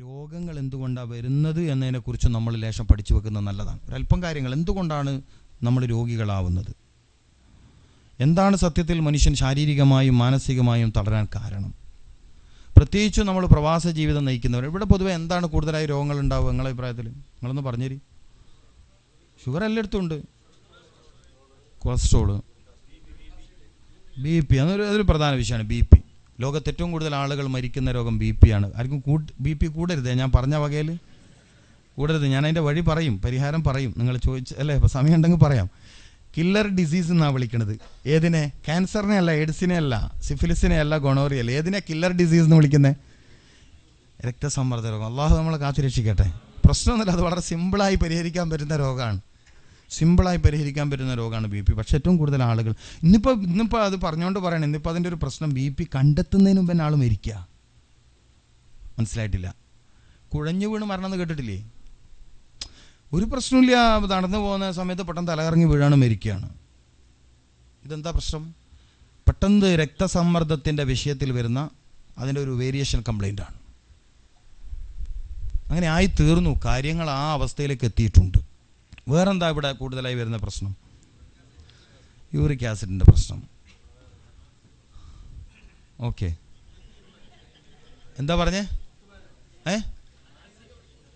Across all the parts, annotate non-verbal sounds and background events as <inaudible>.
രോഗങ്ങൾ എന്തുകൊണ്ടാണ് വരുന്നത് എന്നതിനെക്കുറിച്ച് നമ്മൾ ലേശം പഠിച്ചു വെക്കുന്നത് നല്ലതാണ്. ഒരല്പം കാര്യങ്ങൾ എന്തുകൊണ്ടാണ് നമ്മൾ രോഗികളാവുന്നത്? എന്താണ് സത്യത്തിൽ മനുഷ്യൻ ശാരീരികമായും മാനസികമായും തളരാൻ കാരണം? പ്രത്യേകിച്ചും നമ്മൾ പ്രവാസ ജീവിതം നയിക്കുന്നവർ ഇവിടെ പൊതുവെ എന്താണ് കൂടുതലായി രോഗങ്ങൾ ഉണ്ടാവുക നിങ്ങളുടെ അഭിപ്രായത്തിൽ? നിങ്ങളൊന്ന് പറഞ്ഞേരി. ഷുഗർ എല്ലായിടത്തും ഉണ്ട്. കൊളസ്ട്രോൾ ബി പി അതൊരു അതൊരു പ്രധാന വിഷയമാണ് ബി പി ലോകത്ത് ഏറ്റവും കൂടുതൽ ആളുകൾ മരിക്കുന്ന രോഗം ബി പി ആണ്. ആർക്കും കൂട്ട് ബി പി കൂടരുത്. ഞാൻ പറഞ്ഞ വകയിൽ കൂടരുത്. ഞാൻ അതിന്റെ വഴി പറയും പരിഹാരം പറയും. നിങ്ങൾ ചോദിച്ച അല്ലേ ഇപ്പോൾ സമയം ഉണ്ടെങ്കിൽ പറയാം. കില്ലർ ഡിസീസ് എന്നാണ് വിളിക്കുന്നത് ഏതിനെ? ക്യാൻസറിനെ അല്ല എയ്ഡ്സിനെ അല്ല സിഫിലിസിനെ അല്ല ഗൊണോറിയൽ ഏതിനെ കില്ലർ ഡിസീസ് എന്ന് വിളിക്കുന്നത് രക്തസമ്മർദ്ദ രോഗം. അള്ളാഹു നമ്മളെ കാത്തു രക്ഷിക്കട്ടെ പ്രശ്നമൊന്നുമില്ല അത് വളരെ സിമ്പിളായി പരിഹരിക്കാൻ പറ്റുന്ന രോഗമാണ്. സിമ്പിളായി പരിഹരിക്കാൻ പറ്റുന്ന രോഗമാണ് ബി പി. പക്ഷേ ഏറ്റവും കൂടുതൽ ആളുകൾ ഇന്നിപ്പോൾ ഇന്നിപ്പോൾ അത് പറഞ്ഞുകൊണ്ട് പറയണം ഇന്നിപ്പോൾ അതിന്റെ ഒരു പ്രശ്നം ബി പി കണ്ടെത്തുന്നതിന് മുമ്പ് തന്നെ ആൾ മരിക്കുക മനസ്സിലായിട്ടില്ല. കുഴഞ്ഞു വീണ് മരണം എന്ന് കേട്ടിട്ടില്ലേ? ഒരു പ്രശ്നമില്ല നടന്നു പോകുന്ന സമയത്ത് പെട്ടെന്ന് തലകറങ്ങി വീഴാണ് മരിക്കുകയാണ് ഇതെന്താ പ്രശ്നം? പെട്ടെന്ന് രക്തസമ്മർദ്ദത്തിന്റെ വിഷയത്തിൽ വരുന്ന അതിന്റെ ഒരു വേരിയേഷൻ കംപ്ലൈന്റാണ് അങ്ങനെ ആയി തീർന്നു കാര്യങ്ങൾ ആ അവസ്ഥയിലേക്ക് എത്തിയിട്ടുണ്ട്. വേറെന്താ ഇവിടെ കൂടുതലായി വരുന്ന പ്രശ്നം? യൂറിക് ആസിഡിന്റെ പ്രശ്നം. ഓക്കെ. എന്താ പറഞ്ഞേ? ഏ?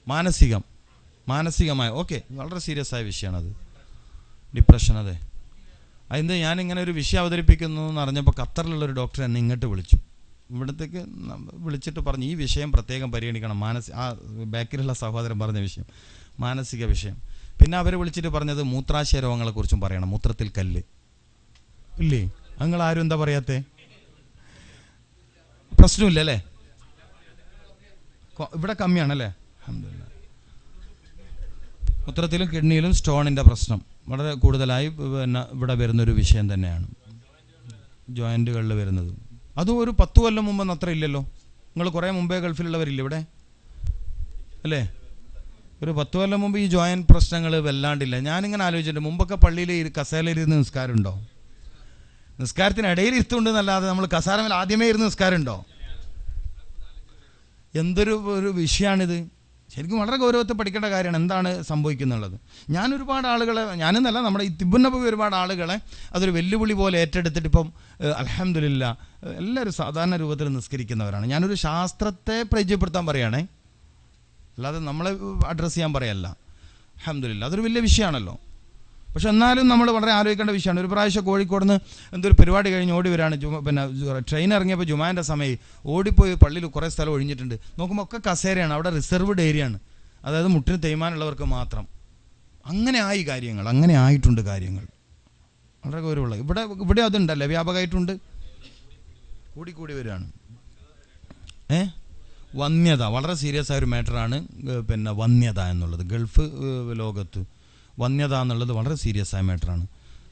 മാനസികം. മാനസികമായ ഓക്കെ. വളരെ സീരിയസ് ആയ വിഷയമാണത് ഡിപ്രഷൻ അതെ. അതിന് ഞാനിങ്ങനെ ഒരു വിഷയം അവതരിപ്പിക്കുന്നു എന്ന് അറിഞ്ഞപ്പോൾ ഖത്തറിലുള്ള ഒരു ഡോക്ടർ എന്നെ ഇങ്ങോട്ട് വിളിച്ചു. ഇവിടത്തേക്ക് വിളിച്ചിട്ട് പറഞ്ഞു ഈ വിഷയം പ്രത്യേകം പരിഗണിക്കണം. മാനസിക ആ ബാക്കിലുള്ള സഹോദരൻ പറഞ്ഞ വിഷയം. മാനസിക വിഷയം. പിന്നെ അവരെ വിളിച്ചിട്ട് പറഞ്ഞത് മൂത്രാശയ രോഗങ്ങളെക്കുറിച്ചും പറയണം മൂത്രത്തിൽ കല്ല്. ഇല്ലേ? നിങ്ങൾ ആരും എന്താ പറയാത്തേ? പ്രശ്നമില്ല അല്ലേ? ഇവിടെ കമ്മിയാണല്ലേ? മൂത്രത്തിലും കിഡ്നിയിലും സ്റ്റോണിന്റെ പ്രശ്നം. വളരെ കൂടുതലായി പിന്നെ ഇവിടെ വരുന്നൊരു വിഷയം തന്നെയാണ്. ജോയിന്റുകളിൽ വരുന്നത്. അതും ഒരു പത്ത് കൊല്ലം മുമ്പൊന്നും അത്ര ഇല്ലല്ലോ? നിങ്ങൾ കുറേ മുമ്പേ ഗൾഫിലുള്ളവരില്ലേ ഇവിടെ? അല്ലേ? ഒരു പത്ത് കൊല്ലം മുമ്പ് ഈ ജോയിന്റ് പ്രശ്നങ്ങൾ വല്ലാണ്ടില്ല. ഞാനിങ്ങനെ ആലോചിച്ചിട്ടുണ്ട്. മുമ്പൊക്കെ പള്ളിയിൽ ഈ കസേലയിരുന്ന് നിസ്കാരമുണ്ടോ? നിസ്കാരത്തിനിടയിൽ ഇരുത്തുണ്ട് എന്നല്ലാതെ നമ്മൾ കസാരമേൽ ആദ്യമേ ഇരുന്ന് നിസ്കാരമുണ്ടോ? എന്തൊരു ഒരു വിഷയമാണിത്. ശരിക്കും വളരെ ഗൗരവത്തിൽ പഠിക്കേണ്ട കാര്യമാണ് എന്താണ് സംഭവിക്കുന്നുള്ളത്. ഞാൻ ഒരുപാട് ആളുകളെ ഞാനെന്നല്ല നമ്മുടെ ഈ തിബുന്നബി ഒരുപാട് ആളുകളെ അതൊരു വെല്ലുവിളി പോലെ ഏറ്റെടുത്തിട്ട് ഇപ്പം അലഹമില്ല എല്ലാവരും സാധാരണ രൂപത്തിൽ നിസ്കരിക്കുന്നവരാണ്. ഞാനൊരു ശാസ്ത്രത്തെ പരിചയപ്പെടുത്താൻ പറയുകയാണേ അല്ലാതെ നമ്മളെ അഡ്രസ്സ് ചെയ്യാൻ പറയല്ല. അഹമ്മദില്ല അതൊരു വലിയ വിഷയമാണല്ലോ. പക്ഷെ എന്നാലും നമ്മൾ വളരെ ആലോചിക്കേണ്ട വിഷയമാണ്. ഒരു പ്രാവശ്യം കോഴിക്കോട് എന്തൊരു പരിപാടി കഴിഞ്ഞ് ഓടി വരാണ് ജുമ പിന്നെ ട്രെയിൻ ഇറങ്ങിയപ്പോൾ ജുമാന്റെ സമയം ഓടിപ്പോയി പള്ളിയിൽ കുറേ സ്ഥലം ഒഴിഞ്ഞിട്ടുണ്ട്. നോക്കുമ്പോൾ ഒക്കെ കസേരയാണ് അവിടെ റിസർവ്ഡ് ഏരിയ ആണ്. അതായത് മുട്ടിന് തേയ്മാനുള്ളവർക്ക് മാത്രം. അങ്ങനെ ആയി കാര്യങ്ങൾ അങ്ങനെ ആയിട്ടുണ്ട് കാര്യങ്ങൾ. വളരെ ഗൗരവമുള്ള ഇവിടെ ഇവിടെ അതുണ്ടല്ലേ വ്യാപകമായിട്ടുണ്ട്? കൂടി കൂടി വരികയാണ്. ഏ? വന്യത വളരെ സീരിയസ് ആയ ഒരു മാറ്ററാണ് പിന്നെ വന്യത എന്നുള്ളത്. ഗൾഫ് ലോകത്ത് വന്യത എന്നുള്ളത് വളരെ സീരിയസ് ആയ മാറ്ററാണ്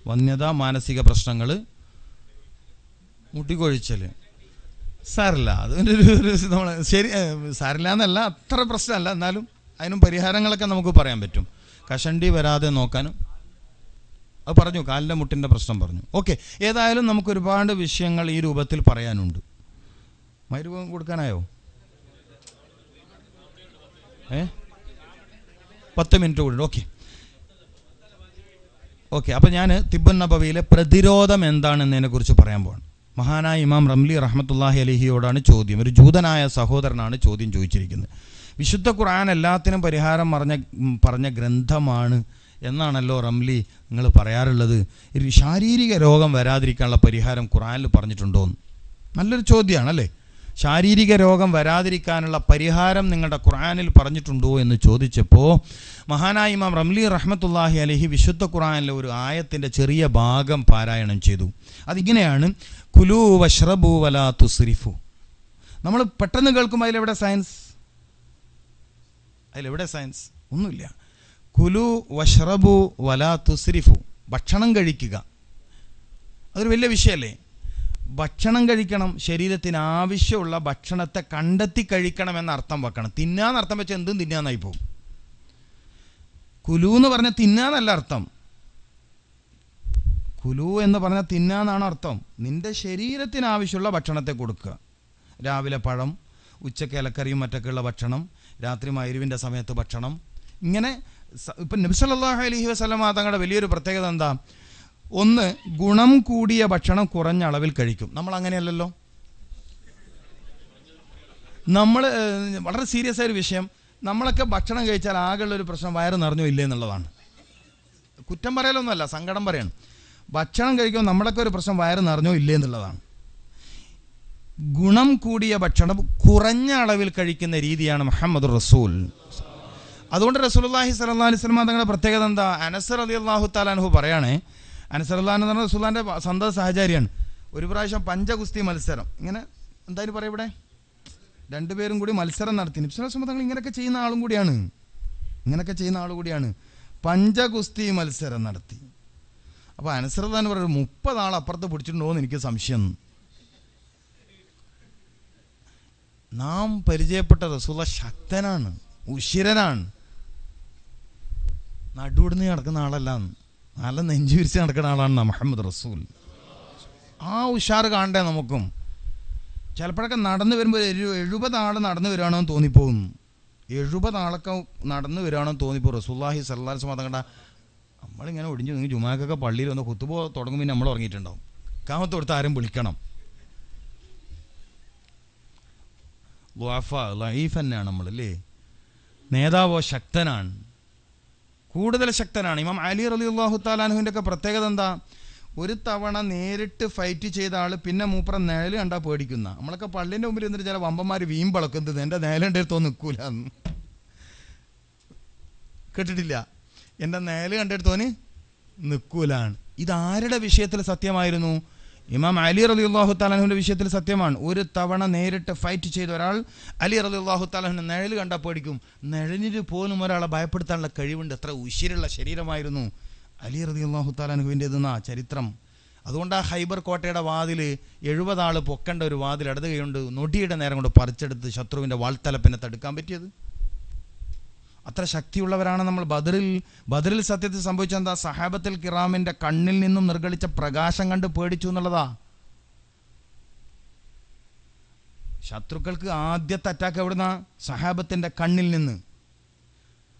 വന്യത മാനസിക പ്രശ്നങ്ങൾ മുട്ടിക്കൊഴിച്ചൽ സാരില്ല അതിന്റെ ഒരു നമ്മൾ ശരി സാരില്ല എന്നല്ല അത്ര പ്രശ്നമല്ല. എന്നാലും അതിനും പരിഹാരങ്ങളൊക്കെ നമുക്ക് പറയാൻ പറ്റും. കഷണ്ടി വരാതെ നോക്കാനും. അത് പറഞ്ഞു കാലിന്റെ മുട്ടിന്റെ പ്രശ്നം പറഞ്ഞു. ഓക്കെ ഏതായാലും നമുക്ക് ഒരുപാട് വിഷയങ്ങൾ ഈ രൂപത്തിൽ പറയാനുണ്ട്. മരുഭം കൊടുക്കാനായോ? ഏ? പത്ത് മിനിറ്റ് കൂടി ഓക്കെ. ഓക്കെ അപ്പോൾ ഞാൻ തിബൻ നബവിയിലെ പ്രതിരോധം എന്താണെന്നതിനെ കുറിച്ച് പറയാൻ പോകണം മഹാനായ ഇമാം റംലി റഹ്മത്തുല്ലാഹി അലിഹിയോടാണ് ചോദ്യം. ഒരു ജൂതനായ സഹോദരനാണ് ചോദ്യം ചോദിച്ചിരിക്കുന്നത്. വിശുദ്ധ ഖുർആൻ എല്ലാത്തിനും പരിഹാരം പറഞ്ഞ പറഞ്ഞ ഗ്രന്ഥമാണ് എന്നാണല്ലോ റംലി നിങ്ങൾ പറയാറുള്ളത്. ഒരു ശാരീരിക രോഗം വരാതിരിക്കാനുള്ള പരിഹാരം ഖുറാനിൽ പറഞ്ഞിട്ടുണ്ടോ എന്ന് നല്ലൊരു ചോദ്യമാണ് അല്ലേ ശാരീരിക രോഗം വരാതിരിക്കാനുള്ള പരിഹാരം നിങ്ങളുടെ ഖുർആാനിൽ പറഞ്ഞിട്ടുണ്ടോ എന്ന് ചോദിച്ചപ്പോൾ മഹാനായ ഇമാം റംലി റഹ്മത്തുല്ലാഹി അലഹി വിശുദ്ധ ഖുർആാനിലെ ഒരു ആയത്തിന്റെ ചെറിയ ഭാഗം പാരായണം ചെയ്തു. അതിങ്ങനെയാണ് കുലു വഷ്റബു വലാ തുസ്രിഫു. നമ്മൾ പെട്ടെന്ന് കേൾക്കുമ്പോൾ അതിലെവിടെ സയൻസ്? അതിലെവിടെ സയൻസ്? ഒന്നുമില്ല. കുലു വഷ്റബു വലാ തുസ്രിഫു. ഭക്ഷണം കഴിക്കുക. അതൊരു വലിയ വിഷയമല്ലേ? ഭക്ഷണം കഴിക്കണം ശരീരത്തിന് ആവശ്യമുള്ള ഭക്ഷണത്തെ കണ്ടെത്തി കഴിക്കണം എന്ന അർത്ഥം വെക്കണം. തിന്നാന്ന് അർത്ഥം വെച്ചാൽ എന്തും തിന്നാന്നായി പോകും കുലു എന്ന് പറഞ്ഞാൽ തിന്നാന്നല്ല അർത്ഥം. കുലു എന്ന് പറഞ്ഞാൽ തിന്നാന്നാണ് അർത്ഥം. നിന്റെ ശരീരത്തിന് ആവശ്യമുള്ള ഭക്ഷണത്തെ കൊടുക്കുക. രാവിലെ പഴം ഉച്ചയ്ക്ക് ഇലക്കറിയും മറ്റൊക്കെയുള്ള ഭക്ഷണം രാത്രി മൈരുവിന്റെ സമയത്ത് ഭക്ഷണം. ഇങ്ങനെ ഇപ്പം നബ്സല്ലാഹു അലഹി വസ്ലമ തങ്ങളുടെ വലിയൊരു പ്രത്യേകത എന്താ? ഒന്ന് ഗുണം കൂടിയ ഭക്ഷണം കുറഞ്ഞ അളവിൽ കഴിക്കും. നമ്മൾ അങ്ങനെയല്ലല്ലോ? നമ്മൾ വളരെ സീരിയസ് ആയ ഒരു വിഷയം. നമ്മളൊക്കെ ഭക്ഷണം കഴിച്ചാൽ ആകെയുള്ള ഒരു പ്രശ്നം വയറ് നിറഞ്ഞോ ഇല്ലേ എന്നുള്ളതാണ്. കുറ്റം പറയലൊന്നുമല്ല സങ്കടം പറയണം. ഭക്ഷണം കഴിക്കുമ്പോൾ നമ്മളൊക്കെ ഒരു പ്രശ്നം വയറ് നിറഞ്ഞോ ഇല്ലേ എന്നുള്ളതാണ്. ഗുണം കൂടിയ ഭക്ഷണം കുറഞ്ഞ അളവിൽ കഴിക്കുന്ന രീതിയാണ് മുഹമ്മദ് റസൂൽ. അതുകൊണ്ട് റസൂലുള്ളാഹി സ്വല്ലല്ലാഹി അലൈഹി വസല്ലം തങ്ങളുടെ പ്രത്യേകത എന്താ? അനസർ അലി അള്ളാഹു താലാൻഹു പറയണേ അള്ളാഹ് എന്ന് പറഞ്ഞ റസൂലാന്റെ സന്തത സഹചാരിയാണ്. ഒരു പ്രാവശ്യം പഞ്ചഗുസ്തി മത്സരം. ഇങ്ങനെ എന്തായാലും പറയാം ഇവിടെ? രണ്ടുപേരും കൂടി മത്സരം നടത്തി. നിപ്സല തങ്ങൾ ഇങ്ങനെയൊക്കെ ചെയ്യുന്ന ആളും കൂടിയാണ്. ഇങ്ങനെയൊക്കെ ചെയ്യുന്ന ആൾ കൂടിയാണ്. പഞ്ചഗുസ്തി മത്സരം നടത്തി. അപ്പോൾ അനസറദാൻ പറയുന്നത് മുപ്പത് ആൾ അപ്പുറത്ത് പിടിച്ചിട്ടുണ്ടോ എന്ന് എനിക്ക് സംശയം. നാം പരിചയപ്പെട്ട റസൂല ശക്തനാണ് ഉശിരനാണ്. നടുവിടുന്ന് നടക്കുന്ന ആളല്ല നല്ല നെഞ്ചു വിരിച്ച് നടക്കുന്ന ആളാണ് മുഹമ്മദ് റസൂൽ. ആ ഉഷാർ കാണണ്ടേ നമുക്കും? ചിലപ്പോഴൊക്കെ നടന്നു വരുമ്പോൾ ഒരു എഴുപത് ആൾ നടന്നു വരികയാണെന്ന് തോന്നിപ്പോകുന്നു. എഴുപത് ആളൊക്കെ നടന്നു വരികയാണെന്ന് തോന്നിപ്പോ റസൂല്ലാഹി സല്ലാസ് മതം കണ്ട നമ്മളിങ്ങനെ ഒടിഞ്ഞു നിങ്ങൾ ജുമാക്കൊക്കെ പള്ളിയിൽ വന്ന് കുത്തുപോ തുടങ്ങും പിന്നെ നമ്മൾ ഉറങ്ങിയിട്ടുണ്ടാവും. കാമത്ത് കൊടുത്ത് ആരും വിളിക്കണം. ലൈഫ് തന്നെയാണ് നമ്മൾ അല്ലേ നേതാവോ ശക്തനാണ്. കൂടുതൽ ശക്തനാണ്. ഇമാം അലി അലി അള്ളാഹു താലാനുവിന്റെ ഒക്കെ പ്രത്യേകത എന്താ? ഒരു തവണ നേരിട്ട് ഫൈറ്റ് ചെയ്ത ആൾ പിന്നെ മൂപ്പറ നിഴൽ കണ്ടാൽ പേടിക്കുന്ന. നമ്മളൊക്കെ പള്ളിന്റെ മുമ്പിൽ എന്നിട്ട് ചില വമ്പന്മാർ വീമ്പളക്കുന്നത് എന്റെ നിഴലുണ്ട് എടുത്തോ നിൽക്കൂല. കേട്ടിട്ടില്ല? എന്റെ നിഴൽ കണ്ടെടുത്തോന് നിൽക്കൂലാണ്. ഇതാരുടെ വിഷയത്തിൽ സത്യമായിരുന്നു? ഇമാം അലി റലി അള്ളാഹു താലാഹുവിന്റെ വിഷയത്തിൽ സത്യമാണ്. ഒരു തവണ നേരിട്ട് ഫൈറ്റ് ചെയ്ത ഒരാൾ അലി റലി അള്ളാഹു താലാഹുവിന്റെ നിഴൽ കണ്ടാൽ പേടിക്കും. നിഴലിന് പോലും ഒരാളെ ഭയപ്പെടുത്താനുള്ള കഴിവുണ്ട്. എത്ര ഉശിരുള്ള ശരീരമായിരുന്നു അലി റലി അള്ളാഹു താലാഹുവിന്റെതെന്നാ ചരിത്രം. അതുകൊണ്ട് ആ ഹൈബർ കോട്ടയുടെ വാതിൽ എഴുപതാൾ പൊക്കേണ്ട ഒരു വാതിൽ ഇടത് കൈയുണ്ട് നൊടിയുടെ നേരം കൊണ്ട് പറിച്ചെടുത്ത് ശത്രുവിന്റെ വാൾത്തലപ്പിനെ തടുക്കാൻ പറ്റിയത്. അത്ര ശക്തിയുള്ളവരാണ് നമ്മൾ. ബദറിൽ ബദറിൽ സത്യത്തിൽ സംഭവിച്ച എന്താ? സഹാബത്തിൽ കിറാമിന്റെ കണ്ണിൽ നിന്നും നിർഗളിച്ച പ്രകാശം കണ്ട് പേടിച്ചു എന്നുള്ളതാ. ശത്രുക്കൾക്ക് ആദ്യത്തെ അറ്റാക്ക് എവിടുന്ന? സഹാബത്തിന്റെ കണ്ണിൽ നിന്ന്.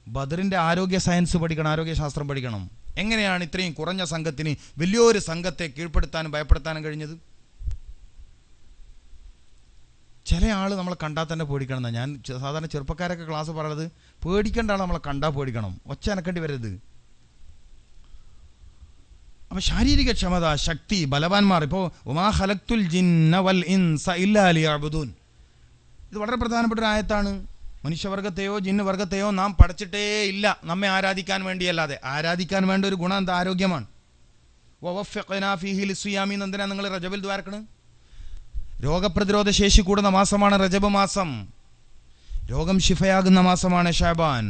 ബദറിന്റെ ആരോഗ്യ സയൻസ് പഠിക്കണം ആരോഗ്യശാസ്ത്രം പഠിക്കണം. എങ്ങനെയാണ് ഇത്രയും കുറഞ്ഞ സംഘത്തിന് വലിയൊരു സംഘത്തെ കീഴ്പ്പെടുത്താനും ഭയപ്പെടുത്താനും കഴിഞ്ഞത്? ചില ആൾ നമ്മൾ കണ്ടാൽ തന്നെ പേടിക്കണം ഞാൻ സാധാരണ ചെറുപ്പക്കാരൊക്കെ ക്ലാസ് പറയുന്നത് പേടിക്കേണ്ട നമ്മളെ കണ്ടാൽ പേടിക്കണം. ഒച്ച അനക്കേണ്ടി വരരുത്. അപ്പോൾ ശാരീരിക ക്ഷമത ശക്തി ബലവാന്മാർ. ഇപ്പോൾ ഉമാ ഹലക്തുൽ ജിന്ന വൽ ഇൻസ ഇത് വളരെ പ്രധാനപ്പെട്ട ഒരു ആയത്താണ്. മനുഷ്യവർഗത്തെയോ ജിന്ന് വർഗത്തെയോ നാം പഠിച്ചിട്ടേ ഇല്ല. നമ്മെ ആരാധിക്കാൻ വേണ്ടിയല്ലാതെ. ആരാധിക്കാൻ വേണ്ട ഒരു ഗുണം എന്താ? ആരോഗ്യമാണ്. എന്ന് എന്തിനാ നിങ്ങൾ റജബിൽ ദ്വാരക്കണ്? രോഗപ്രതിരോധ ശേഷി കൂടുന്ന മാസമാണ് റജബ് മാസം. രോഗം ശിഫയാകുന്ന മാസമാണ് ഷാബാൻ.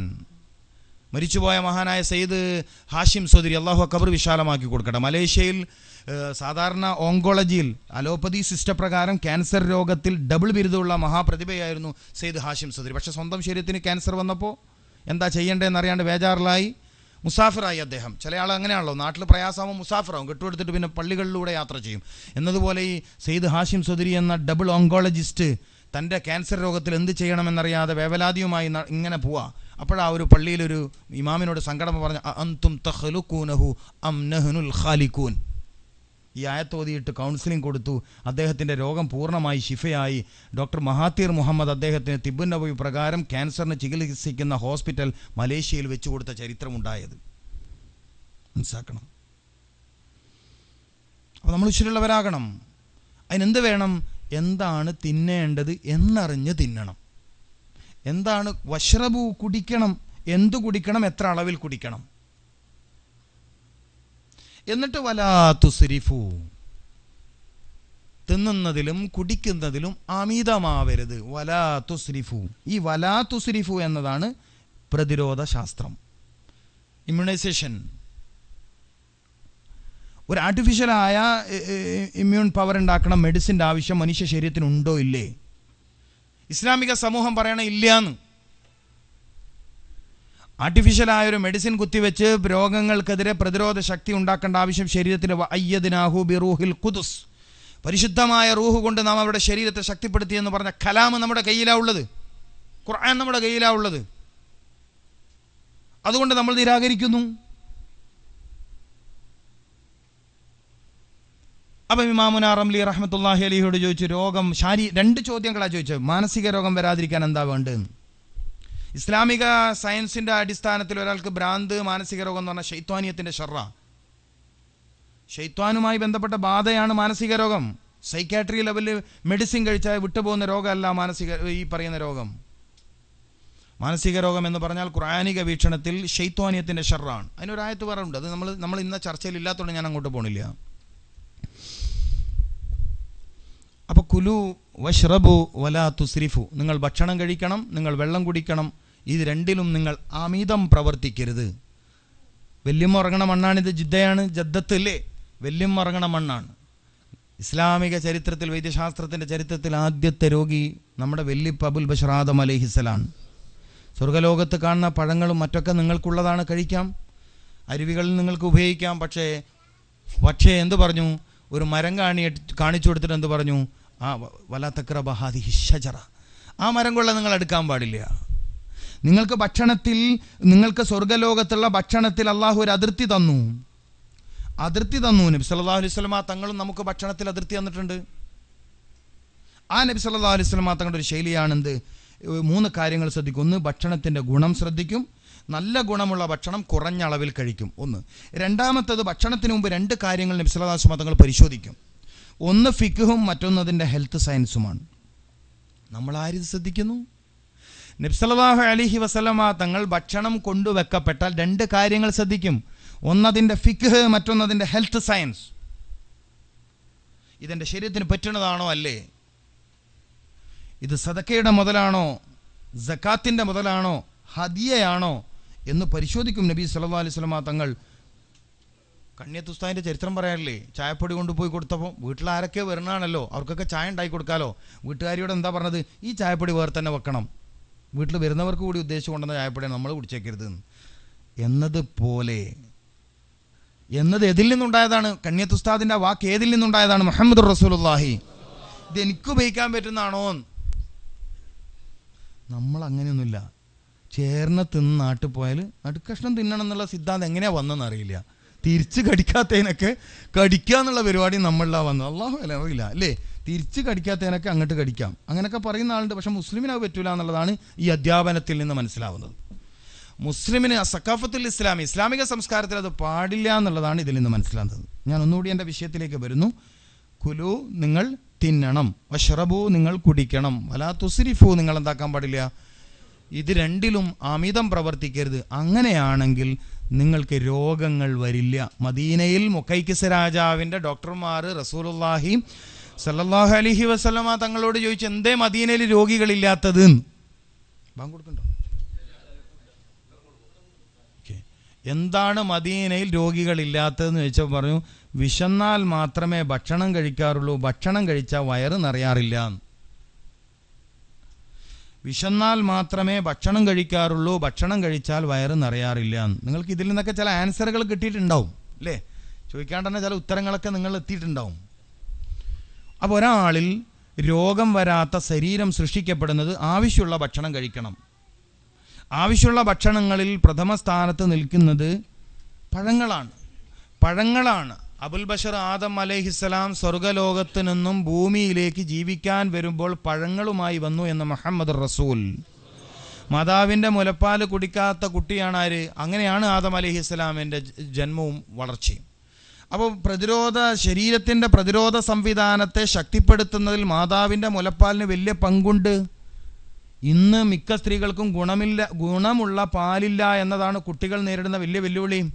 മരിച്ചുപോയ മഹാനായ സയ്യിദ് ഹാഷിം സോദരി അള്ളാഹു കബർ വിശാലമാക്കി കൊടുക്കട്ടെ. മലേഷ്യയിൽ സാധാരണ ഓങ്കോളജിയിൽ അലോപ്പതി സിസ്റ്റപ്രകാരം ക്യാൻസർ രോഗത്തിൽ ഡബിൾ ബിരുദമുള്ള മഹാപ്രതിഭയായിരുന്നു സെയ്ദ് ഹാഷിം സോദരി. പക്ഷെ സ്വന്തം ശരീരത്തിന് ക്യാൻസർ വന്നപ്പോൾ എന്താ ചെയ്യേണ്ടതെന്ന് അറിയാണ്ട് ബേജാറിലായി മുസാഫിറായി അദ്ദേഹം. ചില ആൾ അങ്ങനെയാണല്ലോ നാട്ടിൽ പ്രയാസമാകുമ്പോൾ മുസാഫിറാവും കെട്ടുകൊടുത്തിട്ട് പിന്നെ പള്ളികളിലൂടെ യാത്ര ചെയ്യും. എന്നതുപോലെ ഈ സെയ്ദ് ഹാഷിം സൊദരി എന്ന ഡബിൾ ഓങ്കോളജിസ്റ്റ് തന്റെ ക്യാൻസർ രോഗത്തിൽ എന്ത് ചെയ്യണമെന്നറിയാതെ വേവലാതിയുമായി ഇങ്ങനെ പോവാ. അപ്പോഴാ ഒരു പള്ളിയിലൊരു ഇമാമിനോട് സങ്കടം പറഞ്ഞ അന്തും തഖ്ലുഖൂനഹു അം നഹ്നുൽ ഖാലിഖൂൻ. ഈ ആയത്തോതിയിട്ട് കൗൺസിലിംഗ് കൊടുത്തു. അദ്ദേഹത്തിന്റെ രോഗം പൂർണമായി ശിഫയായി. ഡോക്ടർ മഹാത്തീർ മുഹമ്മദ് അദ്ദേഹത്തിന് തിബുൻ നബവി പ്രകാരം ക്യാൻസറിന് ചികിത്സിക്കുന്ന ഹോസ്പിറ്റൽ മലേഷ്യയിൽ വെച്ചു കൊടുത്ത ചരിത്രമുണ്ടായത്. മനസ്സിലാക്കണം? അപ്പോൾ നമ്മൾ ഉശിരുള്ളവരാകണം അതിനെന്ത് വേണം? എന്താണ് തിന്നേണ്ടത് എന്നറിഞ്ഞ് തിന്നണം. എന്താണ് വഷ്റബു കുടിക്കണം എന്തു കുടിക്കണം എത്ര അളവിൽ കുടിക്കണം. എന്നിട്ട് വലാ തുസ്രിഫു. തിന്നുന്നതിലും കുടിക്കുന്നതിലും അമിതമാവരുത്. വലാ തുസ്രിഫു. ഈ വലാ തുസ്രിഫു എന്നതാണ് പ്രതിരോധ ശാസ്ത്രം. ഇമ്മ്യൂണൈസേഷൻ ഒരു ആർട്ടിഫിഷ്യലായ ഇമ്മ്യൂൺ പവർ ഉണ്ടാക്കണം മെഡിസിന്റെ ആവശ്യം മനുഷ്യ ശരീരത്തിന് ഉണ്ടോ ഇല്ലേ? ഇസ്ലാമിക സമൂഹം പറയണ ഇല്ലയെന്ന് ആർട്ടിഫിഷ്യലായ ഒരു മെഡിസിൻ കുത്തിവെച്ച് രോഗങ്ങൾക്കെതിരെ പ്രതിരോധ ശക്തി ഉണ്ടാക്കേണ്ട ആവശ്യം ശരീരത്തിന് അയ്യദിനാഹു ബിറൂഹിൽ കുദുസ് പരിശുദ്ധമായ റൂഹ് കൊണ്ട് നാം അവരുടെ ശരീരത്തെ ശക്തിപ്പെടുത്തി എന്ന് പറഞ്ഞ കലാമ് നമ്മുടെ കയ്യിലാ ഉള്ളത്. ഖുർആൻ നമ്മുടെ കയ്യിലാ ഉള്ളത്. അതുകൊണ്ട് നമ്മൾ നിരാകരിക്കുന്നു. അപ്പം ഇമാമുന റംലി റഹ്മത്തുല്ലാഹി അലിയോട് ചോദിച്ചു രോഗം ശാരി രണ്ട് ചോദ്യങ്ങളാണ് ചോദിച്ചത്. മാനസിക രോഗം വരാതിരിക്കാൻ എന്താ വേണ്ടതെന്ന്? ഇസ്ലാമിക സയൻസിന്റെ അടിസ്ഥാനത്തിൽ ഒരാൾക്ക് ഭ്രാന്ത് മാനസിക രോഗം എന്ന് പറഞ്ഞാൽ ശൈത്വാനിയത്തിന്റെ ഷർറ. ശൈത്വാനുമായി ബന്ധപ്പെട്ട ബാധയാണ് മാനസിക രോഗം. സൈക്കാട്രി ലെവലിൽ മെഡിസിൻ കഴിച്ചാൽ വിട്ടുപോകുന്ന രോഗമല്ല മാനസിക ഈ പറയുന്ന രോഗം. മാനസിക രോഗം എന്ന് പറഞ്ഞാൽ ഖുറാനിക വീക്ഷണത്തിൽ ഷെയ്ത്വാനിയത്തിന്റെ ഷർറാണ്. അതിനൊരായത്ത് പറയുന്നുണ്ട് അത് നമ്മൾ നമ്മൾ ഇന്ന ചർച്ചയിൽ ഇല്ലാത്തതുകൊണ്ട് ഞാൻ അങ്ങോട്ട് പോണില്ല. അപ്പോൾ കുലു വഷ്റബു വലാ തുസ്രിഫു. നിങ്ങൾ ഭക്ഷണം കഴിക്കണം നിങ്ങൾ വെള്ളം കുടിക്കണം. ഇത് രണ്ടിലും നിങ്ങൾ അമിതം പ്രവർത്തിക്കരുത്. വല്യമ്മ ഉറങ്ങണ മണ്ണാണിത് ജിദ്ദയാണ് ജദ്ദത്തല്ലേ വല്യമ്മ ഉറങ്ങണ മണ്ണാണ്. ഇസ്ലാമിക ചരിത്രത്തിൽ വൈദ്യശാസ്ത്രത്തിന്റെ ചരിത്രത്തിൽ ആദ്യത്തെ രോഗി നമ്മുടെ വെല്ലിപ്പ് അബുൽ ബഷർ ആദം അലഹിസലാണ് സ്വർഗലോകത്ത് കാണുന്ന പഴങ്ങളും മറ്റൊക്കെ നിങ്ങൾക്കുള്ളതാണ് കഴിക്കാം. അരുവികളിൽ നിങ്ങൾക്ക് ഉപയോഗിക്കാം പക്ഷേ പക്ഷേ എന്തു പറഞ്ഞു? ഒരു മരം കാണി കാണിച്ചു കൊടുത്തിട്ട് എന്ത് പറഞ്ഞു? ആ വലാത്തക്ര ബഹാദി ഹിഷജറ ആ മരം കൊള്ള നിങ്ങൾ എടുക്കാൻ പാടില്ല. നിങ്ങൾക്ക് ഭക്ഷണത്തിൽ നിങ്ങൾക്ക് സ്വർഗലോകത്തുള്ള ഭക്ഷണത്തിൽ അള്ളാഹു ഒരു അതിർത്തി തന്നു. അതിർത്തി തന്നു നബി സല്ലാ അലൈഹി വസല്ലമ. തങ്ങളും നമുക്ക് ഭക്ഷണത്തിൽ അതിർത്തി തന്നിട്ടുണ്ട്. ആ നബി സല്ലാ അലൈഹി വസല്ലമ തങ്ങളുടെ ഒരു ശൈലിയാണെന്ത്? മൂന്ന് കാര്യങ്ങൾ ശ്രദ്ധിക്കും. ഒന്ന് ഭക്ഷണത്തിന്റെ ഗുണം ശ്രദ്ധിക്കും. നല്ല ഗുണമുള്ള ഭക്ഷണം കുറഞ്ഞ അളവിൽ കഴിക്കും. ഒന്ന്. രണ്ടാമത്തത് ഭക്ഷണത്തിന് മുമ്പ് രണ്ട് കാര്യങ്ങൾ നബി മതങ്ങൾ പരിശോധിക്കും. ഒന്ന് ഫിക്കുഹും മറ്റൊന്നതിന്റെ ഹെൽത്ത് സയൻസുമാണ്. നമ്മൾ ആരിത് ശ്രദ്ധിക്കുന്നു? നബ്സലാഹു അലിഹി വസല്ലമ തങ്ങൾ ഭക്ഷണം കൊണ്ടുവെക്കപ്പെട്ടാൽ രണ്ട് കാര്യങ്ങൾ ശ്രദ്ധിക്കും. ഒന്നതിന്റെ ഫിക്ഹ് മറ്റൊന്നതിന്റെ ഹെൽത്ത് സയൻസ്. ഇതെന്റെ ശരീരത്തിന് പറ്റുന്നതാണോ അല്ലേ? ഇത് സദക്കയുടെ മുതലാണോ? ജക്കാത്തിന്റെ മുതലാണോ? ഹദിയയാണോ? എന്ന് പരിശോധിക്കും നബി സല്ലാ അലൈഹി വസല്ലമ തങ്ങൾ. കണ്യത്തുസ്താദിന്റെ ചരിത്രം പറയാറില്ലേ? ചായപ്പൊടി കൊണ്ടുപോയി കൊടുത്തപ്പോൾ വീട്ടിൽ ആരൊക്കെ വരുന്നതാണല്ലോ. അവർക്കൊക്കെ ചായ ഉണ്ടാക്കി കൊടുക്കാലോ. വീട്ടുകാരിയോട് എന്താ പറഞ്ഞത്? ഈ ചായപ്പൊടി വേറെ തന്നെ വെക്കണം. വീട്ടിൽ വരുന്നവർക്ക് കൂടി ഉദ്ദേശിച്ച് കൊണ്ടുവന്ന ചായപ്പൊടിയാണ് നമ്മൾ കുടിച്ചേക്കരുത്. എന്ന്. എന്നതുപോലെ എന്നത് എതിൽ നിന്നുണ്ടായതാണ്. കണ്യത്തുസ്താദിന്റെ വാക്ക് ഏതിൽ നിന്നുണ്ടായതാണ്? മുഹമ്മദ് റസൂലുള്ളാഹി. ഇത് എനിക്ക് ഉപയോഗിക്കാൻ പറ്റുന്നതാണോ നമ്മൾ അങ്ങനെയൊന്നുമില്ല. ചേർന്ന് തിന്ന് നാട്ടിൽ പോയാൽ നടുക്കഷ്ണം തിന്നണം എന്നുള്ള സിദ്ധാന്തം എങ്ങനെയാണ് വന്നതെന്ന് അറിയില്ല തിരിച്ച് കടിക്കാത്തതിനൊക്കെ കടിക്കുക എന്നുള്ള പരിപാടി നമ്മളിലാണ് വന്നത്. അള്ളാഹു അല്ല അറിയില്ല അല്ലേ? തിരിച്ച് കടിക്കാത്തതിനൊക്കെ അങ്ങോട്ട് കടിക്കാം. അങ്ങനെയൊക്കെ പറയുന്ന ആളുണ്ട് പക്ഷെ മുസ്ലിമിനാവ് പറ്റൂല എന്നുള്ളതാണ് ഈ അധ്യാപനത്തിൽ നിന്ന് മനസ്സിലാവുന്നത്. മുസ്ലിമിന് സക്കാഫത്തുൽ ഇസ്ലാം ഇസ്ലാമിക സംസ്കാരത്തിൽ അത് പാടില്ല എന്നുള്ളതാണ് ഇതിൽ നിന്ന് മനസ്സിലാകുന്നത് ഞാൻ ഒന്നുകൂടി എന്റെ വിഷയത്തിലേക്ക് വരുന്നു. കുലു നിങ്ങൾ തിന്നണം. വഷറബു നിങ്ങൾ കുടിക്കണം. വലാ തുസ്രിഫു നിങ്ങൾ എന്താക്കാൻ പാടില്ല? ഇത് രണ്ടിലും അമിതം പ്രവർത്തിക്കരുത്. അങ്ങനെയാണെങ്കിൽ നിങ്ങൾക്ക് രോഗങ്ങൾ വരില്ല. മദീനയിൽ മുക്കൈക്കിസ് രാജാവിന്റെ ഡോക്ടർമാർ റസൂലുല്ലാഹി സല്ലാഹു അലഹി വസ്ലമ തങ്ങളോട് ചോദിച്ചു എന്തേ മദീനയിൽ രോഗികളില്ലാത്തത്? എന്താണ് മദീനയിൽ രോഗികളില്ലാത്തതെന്ന് ചോദിച്ചപ്പോൾ പറഞ്ഞു വിശന്നാൽ മാത്രമേ ഭക്ഷണം കഴിക്കാറുള്ളൂ. ഭക്ഷണം കഴിച്ചാൽ വയറ് നിറയാറില്ല എന്ന്. വിശന്നാൽ മാത്രമേ ഭക്ഷണം കഴിക്കാറുള്ളൂ. ഭക്ഷണം കഴിച്ചാൽ വയറ് നിറയാറില്ല. നിങ്ങൾക്ക് ഇതിൽ നിന്നൊക്കെ ചില ആൻസറുകൾ കിട്ടിയിട്ടുണ്ടാവും അല്ലേ? ചോദിക്കാണ്ട് തന്നെ ചില ഉത്തരങ്ങളൊക്കെ നിങ്ങൾ എത്തിയിട്ടുണ്ടാവും. അപ്പോൾ ഒരാളിൽ രോഗം വരാത്ത ശരീരം സൃഷ്ടിക്കപ്പെടുന്നത് ആവശ്യമുള്ള ഭക്ഷണം കഴിക്കണം. ആവശ്യമുള്ള ഭക്ഷണങ്ങളിൽ പ്രഥമ സ്ഥാനത്ത് നിൽക്കുന്നത് പഴങ്ങളാണ്. പഴങ്ങളാണ്. അബുൽ ബഷർ ആദം അലൈഹിസ്സലാം സ്വർഗലോകത്ത് നിന്നും ഭൂമിയിലേക്ക് ജീവിക്കാൻ വരുമ്പോൾ പഴങ്ങളുമായി വന്നു എന്ന് മുഹമ്മദ് റസൂൽ. മാതാവിന്റെ മുലപ്പാൽ കുടിക്കാത്ത കുട്ടിയാണ് ആര്? അങ്ങനെയാണ് ആദം അലൈഹിസ്സലാമിന്റെ ജന്മവും വളർച്ചയും. അപ്പോൾ പ്രതിരോധ ശരീരത്തിന്റെ പ്രതിരോധ സംവിധാനത്തെ ശക്തിപ്പെടുത്തുന്നതിൽ മാതാവിന്റെ മുലപ്പാലിന് വലിയ പങ്കുണ്ട്. ഇന്ന് മിക്ക സ്ത്രീകൾക്കും ഗുണമില്ല ഗുണമുള്ള പാലില്ല എന്നതാണ് കുട്ടികൾ നേരിടുന്ന വലിയ വെല്ലുവിളി